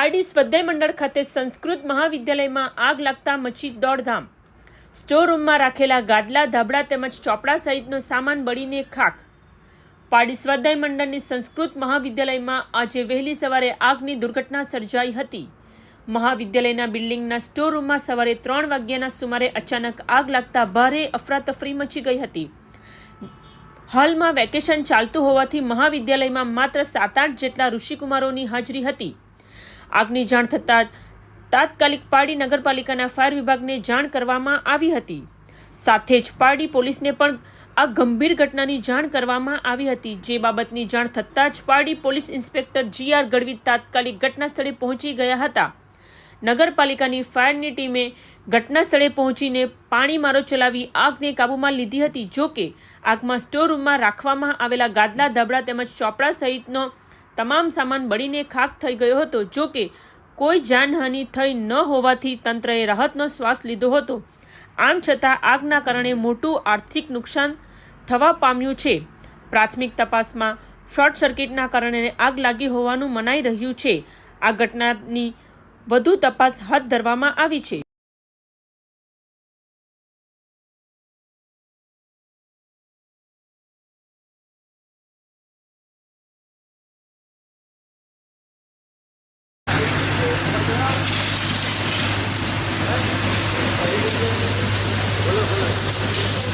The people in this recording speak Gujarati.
પારડી સ્વાધ્યાય મંડળ ખાતે સંસ્કૃત મહાવિદ્યાલયમાં આગ લાગતા મચી દોડધામ. સ્ટોર રૂમમાં રાખેલા ગાદલા, ધાબળા તેમજ ચોપડા સહિતનો સામાન બળીને ખાક. પારડી સ્વાધ્યાય મંડળની સંસ્કૃત મહાવિદ્યાલયમાં આજે વહેલી સવારે આગની દુર્ઘટના સર્જાઈ હતી. મહાવિદ્યાલયના બિલ્ડિંગના સ્ટોર રૂમમાં સવારે ત્રણ વાગ્યાના સુમારે અચાનક આગ લાગતા ભારે અફરાતફરી મચી ગઈ હતી. હાલમાં વેકેશન ચાલતું હોવાથી મહાવિદ્યાલયમાં માત્ર સાત આઠ જેટલા ઋષિકુમારોની હાજરી હતી. આગની જાણ થતાં તાત્કાલિક પારડી નગરપાલિકાના ફાયર વિભાગને જાણ કરવામાં આવી હતી. સાથે જ પારડી પોલીસને પણ આ ગંભીર ઘટનાની જાણ કરવામાં આવી હતી. જે બાબતની જાણ થતાં જ Pardi police inspector G R Gadhvi તાત્કાલિક ઘટના સ્થળે પહોંચી ગયા હતા. નગરપાલિકાની ફાયરની ટીમે ઘટના સ્થળે પહોંચીને પાણીમારો ચલાવી આગને કાબૂમાં લીધી હતી. જો કે આગમાં સ્ટોર રૂમમાં રાખવામાં આવેલા ગાદલા ધાબળા તેમજ ચોપડા સહિતનો તમામ સામાન બળીને ખાક થઈ ગયો હતો. જો કે, કોઈ જાનહાનિ થઈ ન હોવાથી તંત્રએ રાહતનો શ્વાસ લીધો હતો. આમ છતાં આગના કારણે મોટું આર્થિક નુકસાન થવા પામ્યું છે. પ્રાથમિક તપાસમાં શોર્ટ સર્કિટના કારણે આગ લાગી હોવાનું મનાઈ રહ્યું છે. આ ઘટનાની વધુ તપાસ હાથ ધરવામાં આવી છે. બોલો બોલો